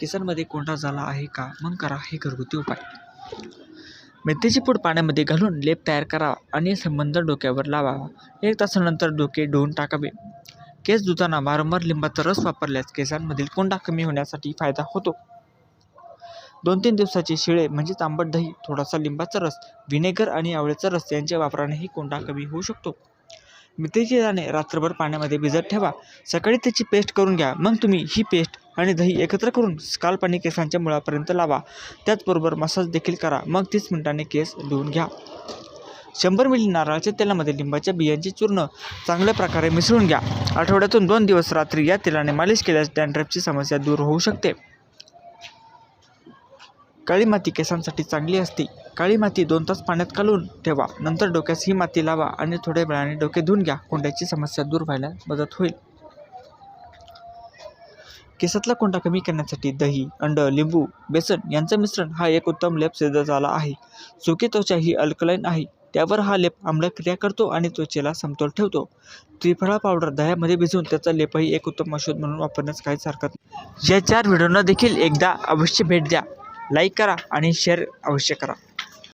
केसांमध्ये कोंडा झाला आहे का? मग करा हे घरगुती उपाय. मेथीची पूड पाण्यामध्ये घालून लेप तयार करावा आणि संबंध डोक्यावर लावावा. एक तासानंतर डोके धुवून टाकावे. केस धुताना वारंवार लिंबाचा रस वापरल्यास केसांमधील कोंडा कमी होण्यासाठी फायदा होतो. दोन तीन दिवसाचे शिळे म्हणजेच आंबट दही थोडासा लिंबाचा रस व्हिनेगर आणि आवळ्याचा रस यांच्या वापरानेही कोंडा कमी होऊ शकतो. मेथीचे दाणे रात्रभर पाण्यामध्ये भिजत ठेवा. सकाळी त्याची पेस्ट करून घ्या. मग तुम्ही ही पेस्ट आणि दही एकत्र करून स्काल्प आणि केसांच्या मुळापर्यंत लावा. त्याचबरोबर मसाज देखील करा. मग तीस मिनिटांनी केस धुवून घ्या. शंभर मिली नारळाच्या तेलामध्ये लिंबाच्या बियांचे चूर्ण चांगल्या प्रकारे मिसळून घ्या. आठवड्यातून दोन दिवस रात्री या तेलाने मालिश केल्यास डॅन्ड्रफची समस्या दूर होऊ शकते. काळी माती केसांसाठी चांगली असते. काळी माती दोन तास पाण्यात घालून ठेवा. नंतर डोक्यास ही माती लावा आणि थोड्या वेळाने डोके धुवून घ्या. कोंड्याची समस्या दूर व्हायला मदत होईल. केसातला कोंडा कमी करण्यासाठी दही अंड लिंबू बेसन यांचं मिश्रण हा एक उत्तम लेप सिद्ध झाला आहे. सुकी त्वचा ही अल्कलाईन आहे. त्यावर हा लेप आम्लक्रिया करतो आणि त्वचेला समतोल ठेवतो. त्रिफळा पावडर दह्यामध्ये भिजवून त्याचा लेपही एक उत्तम औषध म्हणून वापरण्यास काहीच हरकत नाही. या चार व्हिडिओंना देखील एकदा अवश्य भेट द्या. लाईक करा आणि शेअर अवश्य करा.